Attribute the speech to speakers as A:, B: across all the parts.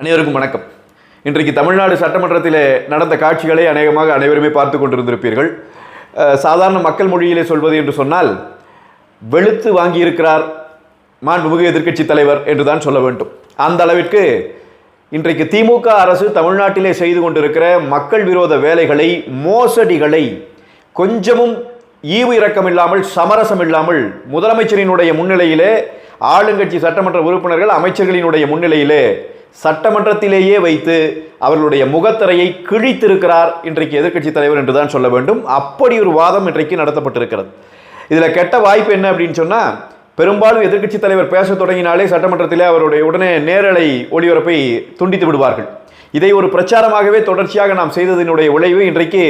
A: அனைவருக்கும் வணக்கம். இன்றைக்கு தமிழ்நாடு சட்டமன்றத்தில் நடந்த காட்சிகளை அநேகமாக அனைவருமே பார்த்து கொண்டிருந்திருப்பீர்கள். சாதாரண மக்கள் மொழியிலே சொல்வது என்று சொன்னால் வெளுத்து வாங்கியிருக்கிறார் மாண்புமிகு எதிர்க்கட்சி தலைவர் என்று தான் சொல்ல வேண்டும். அந்த அளவிற்கு இன்றைக்கு திமுக அரசு தமிழ்நாட்டிலே செய்து கொண்டிருக்கிற மக்கள் விரோத வேலைகளை மோசடிகளை கொஞ்சமும் ஈவு இரக்கம் இல்லாமல் சமரசம் இல்லாமல் முதலமைச்சரினுடைய முன்னிலையிலே ஆளுங்கட்சி சட்டமன்ற உறுப்பினர்கள் அமைச்சர்களினுடைய முன்னிலையிலே சட்டமன்றத்திலேயே வைத்து அவர்களுடைய முகத்திரையை கிழித்திருக்கிறார் இன்றைக்கு எதிர்க்கட்சி தலைவர் என்று தான் சொல்ல வேண்டும். அப்படி ஒரு வாதம் இன்றைக்கு நடத்தப்பட்டிருக்கிறது. இதில் கெட்ட வாய்ப்பு என்ன அப்படின்னு சொன்னால் பெரும்பாலும் எதிர்க்கட்சி தலைவர் பேச தொடங்கினாலே சட்டமன்றத்திலே அவருடைய உடனே நேரலை ஒளிபரப்பை துண்டித்து விடுவார்கள். இதை ஒரு பிரச்சாரமாகவே தொடர்ச்சியாக நாம் செய்ததனுடைய விளைவு இன்றைக்கு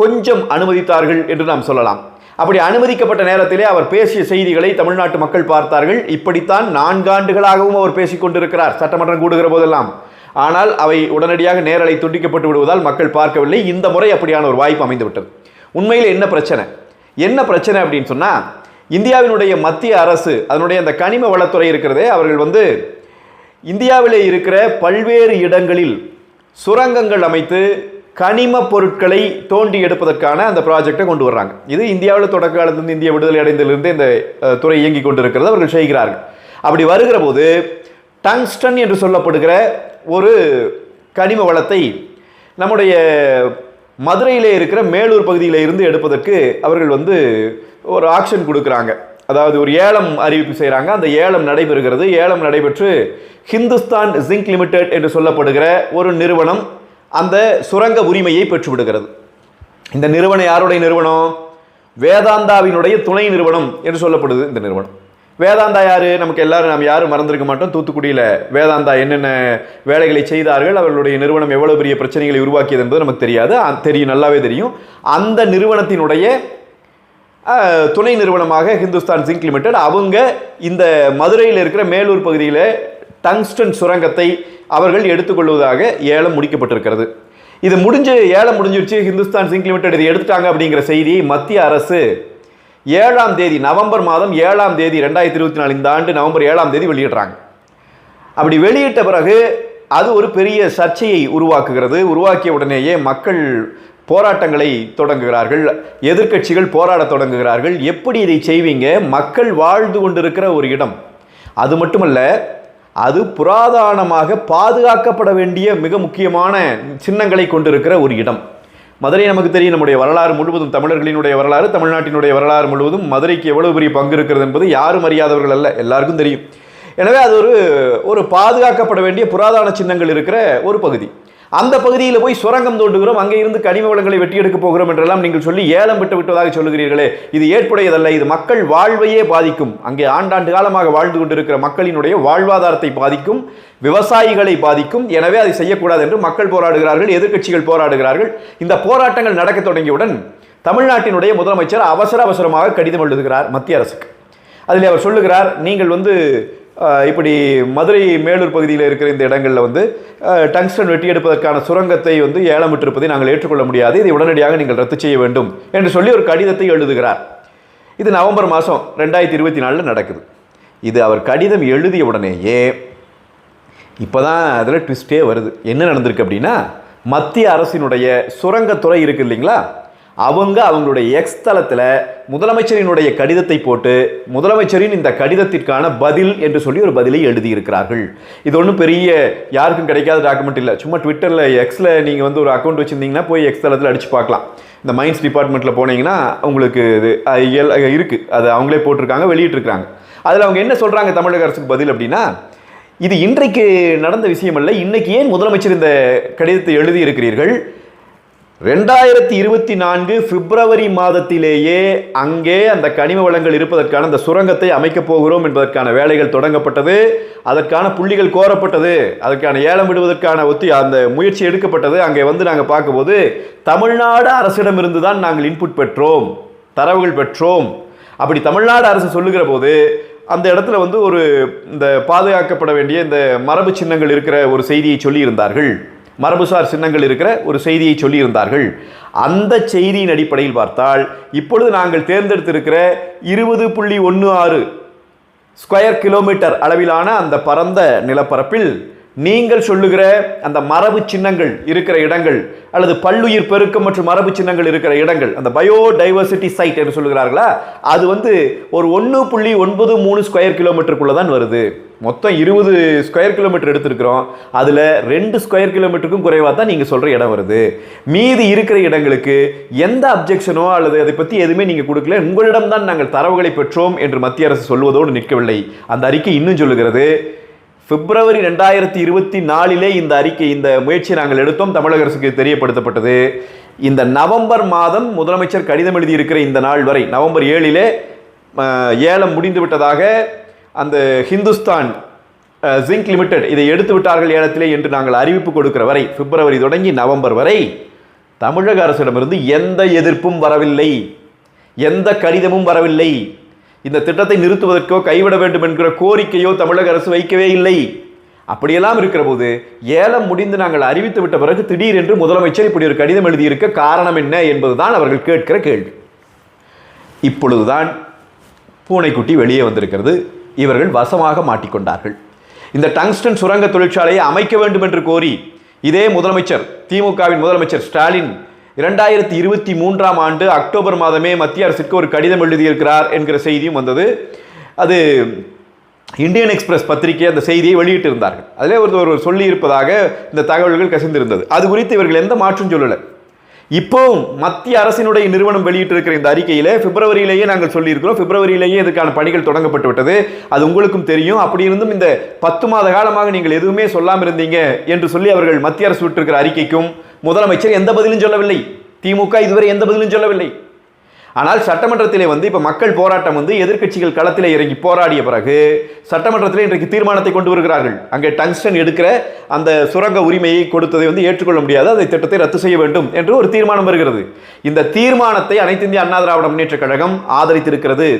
A: கொஞ்சம் அனுமதித்தார்கள் என்று நாம் சொல்லலாம். அப்படி அனுமதிக்கப்பட்ட நேரத்திலே அவர் பேசிய செய்திகளை தமிழ்நாட்டு மக்கள் பார்த்தார்கள். இப்படித்தான் நான்காண்டுகளாகவும் அவர் பேசிக்கொண்டிருக்கிறார் சட்டமன்றம் கூடுகிற போதெல்லாம். ஆனால் அவை உடனடியாக நேரலை துண்டிக்கப்பட்டு விடுவதால் மக்கள் பார்க்கவில்லை. இந்த முறை அப்படியான ஒரு வாய்ப்பு அமைந்துவிட்டது. உண்மையில் என்ன பிரச்சனை? என்ன பிரச்சனை அப்படின்னு சொன்னால் இந்தியாவினுடைய மத்திய அரசு அதனுடைய அந்த கனிம வளத்துறை இருக்கிறதே அவர்கள் வந்து இந்தியாவிலே இருக்கிற பல்வேறு இடங்களில் சுரங்கங்கள் அமைத்து கனிம பொருட்களை தோண்டி எடுப்பதற்கான அந்த ப்ராஜெக்டை கொண்டு வர்றாங்க. இது இந்தியாவில் தொடக்க காலத்திலிருந்து இந்திய விடுதலை அடைந்திலிருந்து இந்த துறை இயங்கி கொண்டிருக்கிறது. அவர்கள் செய்கிறார்கள். அப்படி வருகிற போது டங்ஸ்டன் என்று சொல்லப்படுகிற ஒரு கனிம வளத்தை நம்முடைய மதுரையிலே இருக்கிற மேலூர் பகுதியில் இருந்து எடுப்பதற்கு அவர்கள் வந்து ஒரு ஆக்ஷன் கொடுக்குறாங்க. அதாவது ஒரு ஏலம் அறிவிப்பு செய்கிறாங்க அந்த ஏலம் நடைபெறுகிறது. ஏலம் நடைபெற்று ஹிந்துஸ்தான் ஜிங்க் லிமிடெட் என்று சொல்லப்படுகிற ஒரு நிறுவனம் அந்த சுரங்க உரிமையை பெற்றுவிடுகிறது. இந்த நிறுவனம் யாருடைய நிறுவனம்? வேதாந்தாவினுடைய துணை நிறுவனம் என்று சொல்லப்படுது இந்த நிறுவனம். வேதாந்தா யாரு? நமக்கு எல்லாரும் நாம் யாரும் மறந்திருக்க மாட்டோம். தூத்துக்குடியில் வேதாந்தா என்னென்ன வேலைகளை செய்தார்கள் அவர்களுடைய நிறுவனம் எவ்வளோ பெரிய பிரச்சனைகளை உருவாக்கியது என்பது நமக்கு தெரியாது. தெரியும் நல்லாவே தெரியும். அந்த நிறுவனத்தினுடைய துணை நிறுவனமாக ஹிந்துஸ்தான் ஜிங்க் லிமிடெட் அவங்க இந்த மதுரையில் இருக்கிற மேலூர் பகுதியில் டங்ஸ்டன் சுரங்கத்தை அவர்கள் எடுத்துக்கொள்வதாக ஏலம் முடிக்கப்பட்டிருக்கிறது. இது முடிஞ்சு ஏலம் முடிஞ்சிருச்சு ஹிந்துஸ்தான் சிங் லிமிடெட் இதை எடுத்துட்டாங்க அப்படிங்கிற செய்தி மத்திய அரசு ஏழாம் தேதி நவம்பர் மாதம் ஏழாம் தேதி ரெண்டாயிரத்தி இருபத்தி நாலு இந்த ஆண்டு நவம்பர் ஏழாம் தேதி வெளியிடுறாங்க. அப்படி வெளியிட்ட பிறகு அது ஒரு பெரிய சர்ச்சையை உருவாக்குகிறது. உருவாக்கிய உடனேயே மக்கள் போராட்டங்களை தொடங்குகிறார்கள். எதிர்க்கட்சிகள் போராட தொடங்குகிறார்கள். எப்படி இதை செய்வீங்க? மக்கள் வாழ்ந்து கொண்டிருக்கிற ஒரு இடம். அது மட்டுமல்ல அது புராதானமாக பாதுகாக்கப்பட வேண்டிய மிக முக்கியமான சின்னங்களை கொண்டிருக்கிற ஒரு இடம். மதுரை நமக்கு தெரியும் நம்முடைய வரலாறு முழுவதும் தமிழர்களினுடைய வரலாறு தமிழ்நாட்டினுடைய வரலாறு முழுவதும் மதுரைக்கு எவ்வளவு பெரிய பங்கு இருக்கிறது என்பது யாரும் அறியாதவர்கள் அல்ல எல்லாருக்கும் தெரியும். எனவே அது ஒரு ஒரு பாதுகாக்கப்பட வேண்டிய புராதன சின்னங்கள் இருக்கிற ஒரு பகுதி. அந்த பகுதியில் போய் சுரங்கம் தோண்டுகிறோம். அங்கே இருந்து கனிம வளங்களை வெட்டி எடுக்க போகிறோம் என்றெல்லாம் நீங்கள் சொல்லி ஏலம் விட்டு விட்டதாக சொல்லுகிறீர்களே. இது ஏற்புடையதல்ல இது மக்கள் வாழ்வையே பாதிக்கும். அங்கே ஆண்டாண்டு காலமாக வாழ்ந்து கொண்டிருக்கிற மக்களினுடைய வாழ்வாதாரத்தை பாதிக்கும் விவசாயிகளை பாதிக்கும். எனவே அதை செய்யக்கூடாது என்று மக்கள் போராடுகிறார்கள் எதிர்க்கட்சிகள் போராடுகிறார்கள். இந்த போராட்டங்கள் நடக்க தொடங்கியவுடன் தமிழ்நாட்டினுடைய முதலமைச்சர் அவசர அவசரமாக கடிதம் எழுதுகிறார் மத்திய அரசுக்கு. அதில் அவர் சொல்லுகிறார் நீங்கள் வந்து இப்படி மதுரை மேலூர் பகுதியில் இருக்கிற இந்த இடங்களில் வந்து டங்ஸ்டன் வெட்டி எடுப்பதற்கான சுரங்கத்தை வந்து ஏலமிட்டிருப்பதை நாங்கள் ஏற்றுக்கொள்ள முடியாது. இதை உடனடியாக நீங்கள் ரத்து செய்ய வேண்டும் என்று சொல்லி ஒரு கடிதத்தை எழுதுகிறார். இது நவம்பர் மாதம் ரெண்டாயிரத்தி இருபத்தி நாலில் நடக்குது. இது அவர் கடிதம் எழுதிய உடனேயே இப்போ தான் அதில் ட்விஸ்டே வருது. என்ன நடந்திருக்கு அப்படின்னா மத்திய அரசினுடைய சுரங்கத்துறை இருக்குது இல்லைங்களா? அவங்க அவங்களுடைய எக்ஸ் தளத்தில் முதலமைச்சரினுடைய கடிதத்தை போட்டு முதலமைச்சரின் இந்த கடிதத்திற்கான பதில் என்று சொல்லி ஒரு பதிலை எழுதியிருக்கிறார்கள். இது ஒன்றும் பெரிய யாருக்கும் கிடைக்காத டாக்குமெண்ட் இல்லை. சும்மா ட்விட்டரில் எக்ஸில் நீங்கள் வந்து ஒரு அக்கௌண்ட் வச்சுருந்தீங்கன்னா போய் எக்ஸ் தளத்தில் அடித்து பார்க்கலாம். இந்த மைன்ஸ் டிபார்ட்மெண்ட்டில் போனீங்கன்னா உங்களுக்கு இது இருக்குது அது அவங்களே போட்டிருக்காங்க வெளியிட்டிருக்காங்க அதில் அவங்க என்ன சொல்கிறாங்க தமிழக அரசுக்கு பதில் அப்படின்னா இது இன்றைக்கு நடந்த விஷயம் அல்ல இன்னைக்கு ஏன் முதலமைச்சர் இந்த கடிதத்தை எழுதி இருக்கிறீர்கள் ரெண்டாயிரத்தி இருபத்தி நான்கு பிப்ரவரி மாதத்திலேயே அங்கே அந்த கனிம வளங்கள் இருப்பதற்கான அந்த சுரங்கத்தை அமைக்கப் போகிறோம் என்பதற்கான வேலைகள் தொடங்கப்பட்டது. அதற்கான புள்ளிகள் கோரப்பட்டது. அதற்கான ஏலம் விடுவதற்கான ஒத்தி அந்த முயற்சி எடுக்கப்பட்டது. அங்கே வந்து நாங்கள் பார்க்கும்போது தமிழ்நாடு அரசிடமிருந்து தான் நாங்கள் இன்புட் பெற்றோம். தரவுகள் பெற்றோம். அப்படி தமிழ்நாடு அரசு சொல்லுகிற போது அந்த இடத்துல வந்து ஒரு இந்த பாதுகாக்கப்பட வேண்டிய இந்த மரபு சின்னங்கள் இருக்கிற ஒரு செய்தியை சொல்லியிருந்தார்கள். மரபுசார் சின்னங்கள் இருக்கிற ஒரு செய்தியை சொல்லியிருந்தார்கள். அந்த செய்தியின் அடிப்படையில் பார்த்தால் இப்பொழுது நாங்கள் தேர்ந்தெடுத்திருக்கிற இருபது புள்ளி ஒன்று ஆறு ஸ்கொயர் கிலோமீட்டர் அளவிலான அந்த பரந்த நிலப்பரப்பில் நீங்கள் சொல்லுகிற அந்த மரபு சின்னங்கள் இருக்கிற இடங்கள் அல்லது பல்லுயிர் பெருக்கம் மற்றும் மரபு சின்னங்கள் இருக்கிற இடங்கள் அந்த பயோடைவர்சிட்டி சைட் என்று சொல்லுகிறார்களா? அது வந்து ஒரு ஒன்று புள்ளி ஒன்பது மூணு ஸ்கொயர் கிலோமீட்டருக்குள்ளே தான் வருது. மொத்தம் இருபது ஸ்கொயர் கிலோமீட்டர் எடுத்திருக்கிறோம். அதில் ரெண்டு ஸ்கொயர் கிலோமீட்டருக்கும் குறைவாக தான் நீங்கள் சொல்கிற இடம் வருது. மீதி இருக்கிற இடங்களுக்கு எந்த அப்ஜெக்ஷனோ அல்லது அதை பற்றி எதுவுமே நீங்கள் கொடுக்கல உங்களிடம் தான் நாங்கள் தரவுகளை பெற்றோம் என்று மத்திய அரசு சொல்வதோடு நிற்கவில்லை. அந்த அறிக்கை இன்னும் சொல்லுகிறது. பிப்ரவரி ரெண்டாயிரத்தி இருபத்தி நாலிலே இந்த அறிக்கை இந்த முயற்சியை நாங்கள் எடுத்தோம். தமிழக அரசுக்கு தெரியப்படுத்தப்பட்டது. இந்த நவம்பர் மாதம் முதலமைச்சர் கடிதம் எழுதியிருக்கிற இந்த நாள் வரை நவம்பர் ஏழிலே ஏலம் முடிந்து விட்டதாக அந்த ஹிந்துஸ்தான் ஜிங்க் லிமிடெட் இதை எடுத்து விட்டார்கள் ஏலத்திலே என்று நாங்கள் அறிவிப்பு கொடுக்கிற வரை பிப்ரவரி தொடங்கி நவம்பர் வரை தமிழக அரசிடமிருந்து எந்த எதிர்ப்பும் வரவில்லை. எந்த கடிதமும் வரவில்லை. இந்த திட்டத்தை நிறுத்துவதற்கோ கைவிட வேண்டும் என்கிற கோரிக்கையோ தமிழக அரசு வைக்கவே இல்லை. அப்படியெல்லாம் இருக்கிற போது ஏலம் முடிந்து நாங்கள் அறிவித்து விட்ட பிறகு திடீரென்று முதலமைச்சர் இப்படி ஒரு கடிதம் எழுதியிருக்க காரணம் என்ன என்பதுதான் அவர்கள் கேட்கிற கேள்வி. இப்பொழுதுதான் பூனைக்குட்டி வெளியே வந்திருக்கிறது. இவர்கள் வசமாக மாட்டிக்கொண்டார்கள். இந்த டங்ஸ்டன் சுரங்க தொழிற்சாலையை அமைக்க வேண்டும் என்று கோரி இதே முதலமைச்சர் திமுகவின் முதலமைச்சர் ஸ்டாலின் இரண்டாயிரத்தி இருபத்தி மூன்றாம் ஆண்டு அக்டோபர் மாதமே மத்திய அரசுக்கு ஒரு கடிதம் எழுதியிருக்கிறார் என்கிற செய்தியும் வந்தது. அது இந்தியன் எக்ஸ்பிரஸ் பத்திரிகை அந்த செய்தியை வெளியிட்டிருந்தார்கள். அதிலே ஒருத்தர் ஒரு சொல்லி இருப்பதாக இந்த தகவல்கள் கசிந்திருந்தது. அது குறித்து இவர்கள் எந்த மாற்றும் சொல்லலை. இப்போ மத்திய அரசினுடைய நிறுவனம் வெளியிட்டிருக்கிற இந்த அறிக்கையிலே பிப்ரவரியிலேயே நாங்கள் சொல்லியிருக்கிறோம். பிப்ரவரியிலேயே இதுக்கான பணிகள் தொடங்கப்பட்டு விட்டது அது உங்களுக்கும் தெரியும். அப்படி இருந்தும் இந்த பத்து மாத காலமாக நீங்கள் எதுவுமே சொல்லாமல் இருந்தீங்க என்று சொல்லி அவர்கள் மத்திய அரசு விட்டிருக்கிற அறிக்கைக்கும் முதலமைச்சர் எந்த பதிலும் சொல்லவில்லை. திமுக இதுவரை எந்த பதிலும் சொல்லவில்லை. ஆனால் சட்டமன்றத்திலே வந்து இப்போ மக்கள் போராட்டம் வந்து எதிர்க்கட்சிகள் களத்தில் இறங்கி போராடிய பிறகு சட்டமன்றத்தில் இன்றைக்கு தீர்மானத்தை கொண்டு வருகிறார்கள். அங்கே டங்ஸ்டன் எடுக்கிற அந்த சுரங்க உரிமையை கொடுத்ததை வந்து ஏற்றுக்கொள்ள முடியாது. அதை திட்டத்தை ரத்து செய்ய வேண்டும் என்று ஒரு தீர்மானம் வருகிறது. இந்த தீர்மானத்தை அனைத்து இந்திய அண்ணா திராவிட முன்னேற்ற கழகம் ஆதரித்திருக்கிறது.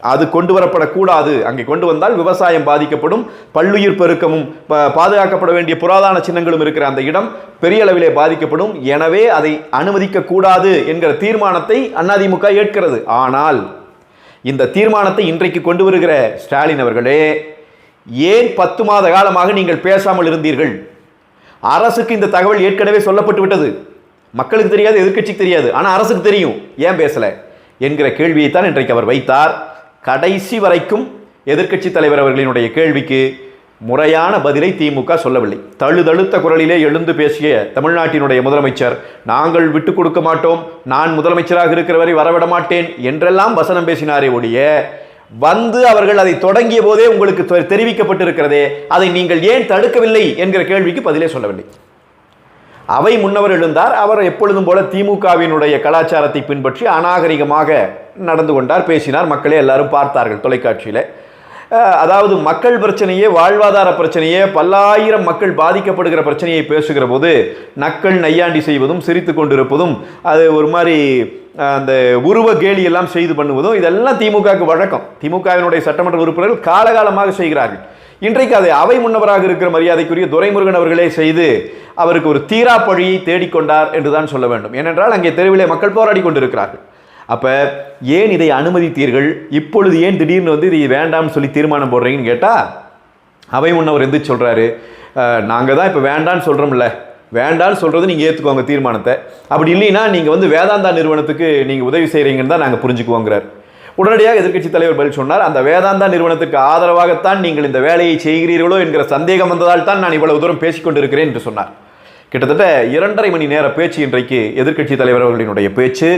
A: அது கொண்டு வரப்படக்கூடாது அங்கே கொண்டு வந்தால் விவசாயம் பாதிக்கப்படும் பல்லுயிர் பெருக்கமும் ப- பாதுகாக்கப்பட வேண்டிய புராதன சின்னங்களும் இருக்கிற அந்த இடம் பெரிய அளவிலே பாதிக்கப்படும். எனவே அதை அனுமதிக்க கூடாது என்கிற தீர்மானத்தை அதிமுக ஏற்கிறது. ஆனால் இந்த தீர்மானத்தை இன்றைக்கு கொண்டு வருகிற ஸ்டாலின் அவர்களே ஏன் பத்து மாத காலமாக நீங்கள் பேசாமல் இருந்தீர்கள்? அரசுக்கு இந்த தகவல் ஏற்கனவே சொல்லப்பட்டு விட்டது. மக்களுக்கு தெரியாது எதிர்க்கட்சிக்கு தெரியாது. ஆனால் அரசுக்கு தெரியும். ஏன் பேசல? என்கிற கேள்வியைத்தான் இன்றைக்கு அவர் வைத்தார். கடைசி வரைக்கும் எதிர்க்கட்சி தலைவர் அவர்களினுடைய கேள்விக்கு முறையான பதிலை திமுக சொல்லவில்லை. தழுதழுத்த குரலிலே எழுந்து பேசிய தமிழ்நாட்டினுடைய முதலமைச்சர் நாங்கள் விட்டு கொடுக்க மாட்டோம் நான் முதலமைச்சராக இருக்கிற வரை வரவிட மாட்டேன் என்றெல்லாம் வசனம் பேசினாரே ஒழிய வந்து அவர்கள் அதை தொடங்கிய போதே உங்களுக்கு தெ- தெரிவிக்கப்பட்டிருக்கிறதே அதை நீங்கள் ஏன் தடுக்கவில்லை என்கிற கேள்விக்கு பதிலே சொல்லவில்லை. அவை முன்னவர் எழுந்தார். அவர் எப்பொழுதும் போல திமுகவினுடைய கலாச்சாரத்தை பின்பற்றி அநாகரிகமாக நடந்து கொண்டார் பேசினார். மக்களே எல்லாரும் பார்த்தார்கள் தொலைக்காட்சியில். அதாவது மக்கள் பிரச்சனையே வாழ்வாதார பிரச்சனையே பல்லாயிரம் மக்கள் பாதிக்கப்படுகிற பிரச்சனையை பேசுகிற போது நக்கள் நையாண்டி செய்வதும் சிரித்து கொண்டிருப்பதும் அது ஒரு மாதிரி அந்த உருவ கேலி எல்லாம் செய்து பண்ணுவதும் இதெல்லாம் திமுகவுக்கு வழக்கம். திமுகவினுடைய சட்டமன்ற உறுப்பினர்கள் காலகாலமாக செய்கிறார்கள். இன்றைக்கு அதை அவை முன்னவராக இருக்கிற மரியாதைக்குரிய துரைமுருகன் அவர்களே செய்து அவருக்கு ஒரு தீரா பழியை தேடிக்கொண்டார் என்றுதான் சொல்ல வேண்டும். ஏனென்றால் அங்கே தெருவிலே மக்கள் போராடி கொண்டிருக்கிறார்கள். அப்போ ஏன் இதை அனுமதித்தீர்கள்? இப்பொழுது ஏன் திடீர்னு வந்து இதை வேண்டாம்னு சொல்லி தீர்மானம் போடுறீங்கன்னு கேட்டால் அவை முன்னவர் எந்த சொல்கிறாரு நாங்கள் தான் இப்போ வேண்டான்னு சொல்கிறோம்ல வேண்டான்னு சொல்கிறது நீங்கள் ஏற்றுக்கோங்க தீர்மானத்தை. அப்படி இல்லைன்னா நீங்கள் வந்து வேதாந்தா நிறுவனத்துக்கு நீங்கள் உதவி செய்கிறீங்கன்னு தான் நாங்கள் புரிஞ்சுக்குவோங்கிறார். உடனடியாக எதிர்க்கட்சித் தலைவர் பதில் சொன்னார். அந்த வேதாந்தா நிறுவனத்துக்கு ஆதரவாகத்தான் நீங்கள் இந்த வேலையை செய்கிறீர்களோ என்கிற சந்தேகம் வந்ததால் தான் நான் இவ்வளவு தூரம் பேசிக்கொண்டிருக்கிறேன் என்று சொன்னார். கிட்டத்தட்ட இரண்டரை மணி நேர பேச்சு இன்றைக்கு எதிர்க்கட்சித் தலைவர் அவர்களினுடைய பேச்சு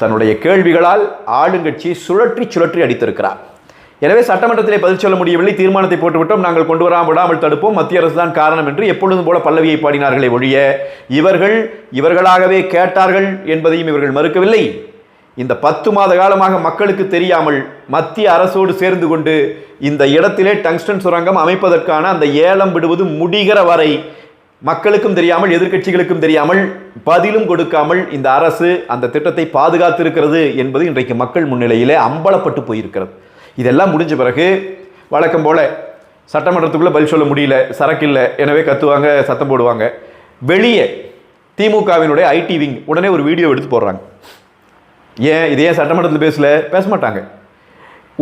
A: தன்னுடைய கேள்விகளால் ஆளுங்கட்சி சுழற்றி சுழற்றி அடித்திருக்கிறார். எனவே சட்டமன்றத்திலே பதில் சொல்ல முடியவில்லை தீர்மானத்தை போட்டுவிட்டோம் நாங்கள் கொண்டு வராமல் விடாமல் தடுப்போம் மத்திய அரசு தான் காரணம் என்று எப்பொழுதும் போல பல்லவியை பாடினார்களே ஒழிய இவர்கள் இவர்களாகவே கேட்டார்கள் என்பதையும் இவர்கள் மறுக்கவில்லை. இந்த பத்து மாத காலமாக மக்களுக்கு தெரியாமல் மத்திய அரசோடு சேர்ந்து கொண்டு இந்த இடத்திலே டங்ஸ்டன் சுரங்கம் அமைப்பதற்கான அந்த ஏலம் விடுவது முடிகிற வரை மக்களுக்கும் தெரியாமல் எதிர்க்கட்சிகளுக்கும் தெரியாமல் பதிலும் கொடுக்காமல் இந்த அரசு அந்த திட்டத்தை பாதுகாத்திருக்கிறது என்பது இன்றைக்கு மக்கள் முன்னிலையிலே அம்பலப்பட்டு போயிருக்கிறது. இதெல்லாம் முடிஞ்ச பிறகு வழக்கம் போல சட்டமன்றத்துக்குள்ளே பதில் சொல்ல முடியல சரக்கு இல்லை எனவே கத்துவாங்க சத்தம் போடுவாங்க. வெளியே திமுகவினுடைய ஐடி விங் உடனே ஒரு வீடியோ எடுத்து போடுறாங்க. ஏன் இதே ஏன் சட்டமன்றத்தில் பேசல? பேச மாட்டாங்க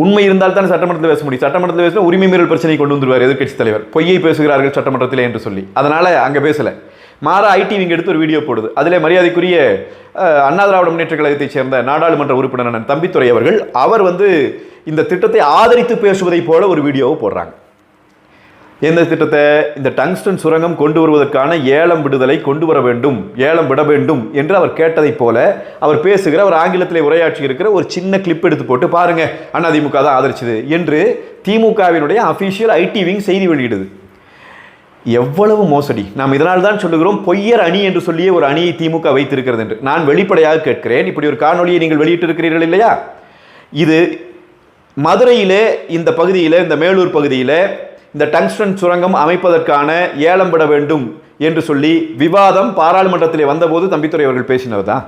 A: உண்மை இருந்தால் தான் சட்டமன்றத்தில் பேச முடியும். சட்டமன்றத்தில் பேசினா உரிமை மீறல் பிரச்சனை கொண்டு வந்துருவார் எதிர்கட்சி தலைவர். பொய்யை பேசுகிறார்கள் சட்டமன்றத்தில் என்று சொல்லி. அதனால் அங்கே பேசலை. மாறா ஐடி நீங்கள் எடுத்து ஒரு வீடியோ போடுது. அதில் மரியாதைக்குரிய அண்ணா திராவிட முன்னேற்ற கழகத்தைச் சேர்ந்த நாடாளுமன்ற உறுப்பினர் அண்ணன் தம்பித்துறை அவர்கள் அவர் வந்து இந்த திட்டத்தை ஆதரித்து பேசுவதைப் போல ஒரு வீடியோவை போடுறாங்க. இந்த திட்டத்தை இந்த டங்ஸ்டன் சுரங்கம் கொண்டு வருவதற்கான ஏலம் விடுதலை கொண்டு வர வேண்டும் ஏலம் விட வேண்டும் என்று அவர் கேட்டதைப் போல அவர் பேசுகிற அவர் ஆங்கிலத்தில் உரையாற்றி இருக்கிற ஒரு சின்ன கிளிப் எடுத்து போட்டு பாருங்க. அதிமுக தான் ஆதரிச்சது என்று திமுகவினுடைய அஃபீஷியல் ஐடி விங் செய்தி வெளியிடுது. எவ்வளவு மோசடி. நாம் இதனால் தான் சொல்லுகிறோம் பொய்யர் அணி என்று சொல்லியே ஒரு அணியை திமுக வைத்திருக்கிறது என்று. நான் வெளிப்படையாக கேட்கிறேன் இப்படி ஒரு காணொலியை நீங்கள் வெளியிட்டிருக்கிறீர்கள் இல்லையா? இது மதுரையிலே இந்த பகுதியில் இந்த மேலூர் பகுதியில் இந்த டங்ஸ்டன் சுரங்கம் அமைப்பதற்கான ஏலம் விட வேண்டும் என்று சொல்லி விவாதம் பாராளுமன்றத்திலே வந்தபோது தம்பித்துறை அவர்கள் பேசினவர் தான்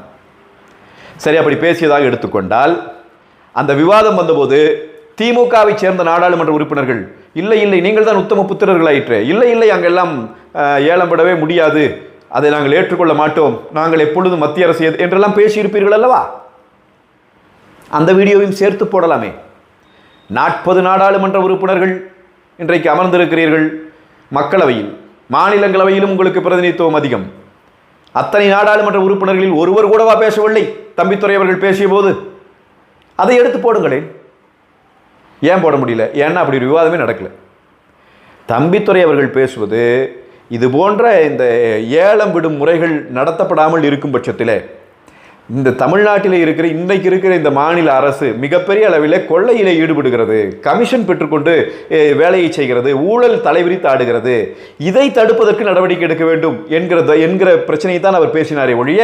A: சரி அப்படி பேசியதாக எடுத்துக்கொண்டால் அந்த விவாதம் வந்தபோது திமுகவை சேர்ந்த நாடாளுமன்ற உறுப்பினர்கள் இல்லை இல்லை நீங்கள் தான் உத்தம புத்திரர்களாயிற்று இல்லை இல்லை அங்கெல்லாம் ஏலம் விடவே முடியாது அதை நாங்கள் ஏற்றுக்கொள்ள மாட்டோம் நாங்கள் எப்பொழுதும் மத்திய அரசு எது- என்றெல்லாம் பேசியிருப்பீர்கள் அல்லவா? அந்த வீடியோவையும் சேர்த்து போடலாமே. நாற்பது நாடாளுமன்ற உறுப்பினர்கள் இன்றைக்கு அமர்ந்திருக்கிறீர்கள் மக்களவையில் மாநிலங்களவையிலும் உங்களுக்கு பிரதிநிதித்துவம் அதிகம். அத்தனை நாடாளுமன்ற உறுப்பினர்களில் ஒருவர் கூடவா பேசவில்லை? தம்பித்துறை அவர்கள் பேசிய போது அதை எடுத்து போடுங்களேன். ஏன் போட முடியல? ஏன்னா அப்படி ஒரு விவாதமே நடக்கலை. தம்பித்துறை அவர்கள் பேசுவது இது போன்ற இந்த ஏலம் விடும் முறைகள் நடத்தப்படாமல் இருக்கும் பட்சத்தில் இந்த தமிழ்நாட்டில் இருக்கிற இன்றைக்கு இருக்கிற இந்த மாநில அரசு மிகப்பெரிய அளவில் கொள்ளையிலே ஈடுபடுகிறது. கமிஷன் பெற்றுக்கொண்டு வேலையை செய்கிறது ஊழல் தலைவிரித்து ஆடுகிறது. இதை தடுப்பதற்கு நடவடிக்கை எடுக்க வேண்டும் என்கிற என்கிற பிரச்சனையை தான் அவர் பேசினாரே ஒழிய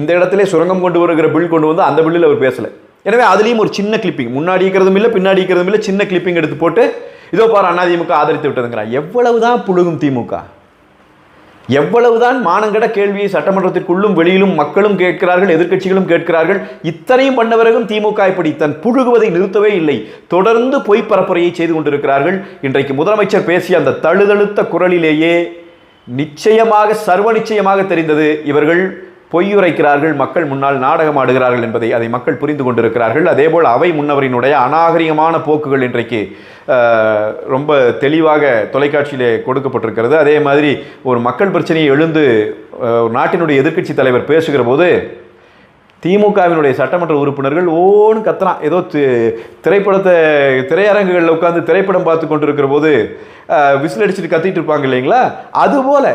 A: இந்த இடத்துல சுரங்கம் கொண்டு வருகிற பில் கொண்டு வந்து அந்த பில்லில் அவர் பேசலை. எனவே அதுலேயும் ஒரு சின்ன கிளிப்பிங் முன்னாடி இருக்கிறதும் இல்லை பின்னாடி இருக்கிறதும் இல்லை சின்ன கிளிப்பிங் எடுத்து போட்டு இதோ பாரு அதிமுக ஆதரித்து விட்டதுங்கிறான் எவ்வளவுதான் புழுகும் திமுக. எவ்வளவுதான் மானங்கட கேள்வியை சட்டமன்றத்திற்குள்ளும் வெளியிலும் மக்களும் கேட்கிறார்கள் எதிர்க்கட்சிகளும் கேட்கிறார்கள் இத்தனையும் பண்ண பிறகும் திமுக இப்படி தன் புழுகுவதை நிறுத்தவே இல்லை. தொடர்ந்து பொய் பரப்புரையை செய்து கொண்டிருக்கிறார்கள். இன்றைக்கு முதலமைச்சர் பேசிய அந்த தழுதழுத்த குரலிலேயே நிச்சயமாக சர்வ நிச்சயமாக தெரிந்தது இவர்கள் பொய்யுரைக்கிறார்கள் மக்கள் முன்னால் நாடகம் ஆடுகிறார்கள் என்பதை அதை மக்கள் புரிந்து கொண்டிருக்கிறார்கள். அதேபோல் அவை முன்னவரினுடைய அநாகரிகமான போக்குகள் இன்றைக்கு ரொம்ப தெளிவாக தொலைக்காட்சியிலே கொடுக்கப்பட்டிருக்கிறது. அதே மாதிரி ஒரு மக்கள் பிரச்சனையை எழுந்து நாட்டினுடைய எதிர்க்கட்சி தலைவர் பேசுகிற போது திமுகவினுடைய சட்டமன்ற உறுப்பினர்கள் ஓன்னு கத்துறான் ஏதோ திரைப்படத்தை திரையரங்குகளில் உட்காந்து திரைப்படம் பார்த்து கொண்டிருக்கிற போது விசில் அடிச்சுட்டு கத்திட்டு இருப்பாங்க இல்லைங்களா? அதுபோல்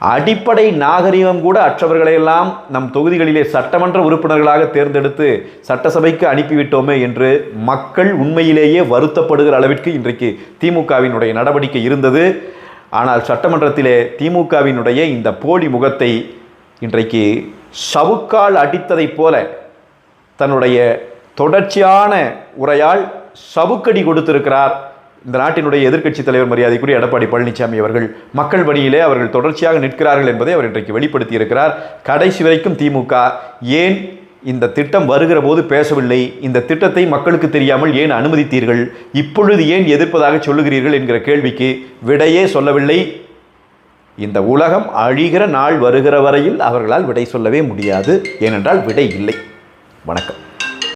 A: அடிப்படை நாகரிகம் கூட அற்றவர்களையெல்லாம் நம் தொகுதிகளிலே சட்டமன்ற உறுப்பினர்களாக தேர்ந்தெடுத்து சட்டசபைக்கு அனுப்பிவிட்டோமே என்று மக்கள் உண்மையிலேயே வருத்தப்படுகிற அளவிற்கு இன்றைக்கு திமுகவினுடைய நடவடிக்கை இருந்தது. ஆனால் சட்டமன்றத்திலே திமுகவினுடைய இந்த போலி முகத்தை இன்றைக்கு சவுக்கால் அடித்ததைப் போல தன்னுடைய தொடர்ச்சியான உரையால் சவுக்கடி கொடுத்திருக்கிறார் இந்த நாட்டினுடைய எதிர்க்கட்சி தலைவர் மரியாதைக்குரிய எடப்பாடி பழனிசாமி அவர்கள் மக்கள் பணியிலே அவர்கள் தொடர்ச்சியாக நிற்கிறார்கள் என்பதை அவர் இன்றைக்கு வெளிப்படுத்தி இருக்கிறார் கடைசி வரைக்கும் திமுக ஏன் இந்த திட்டம் வருகிற போது பேசவில்லை? இந்த திட்டத்தை மக்களுக்கு தெரியாமல் ஏன் அனுமதித்தீர்கள்? இப்பொழுது ஏன் எதிர்ப்பதாக சொல்லுகிறீர்கள் என்கிற கேள்விக்கு விடையே சொல்லவில்லை. இந்த உலகம் அழிகிற நாள் வருகிற வரையில் அவர்களால் விடை சொல்லவே முடியாது. ஏனென்றால் விடை இல்லை. வணக்கம்.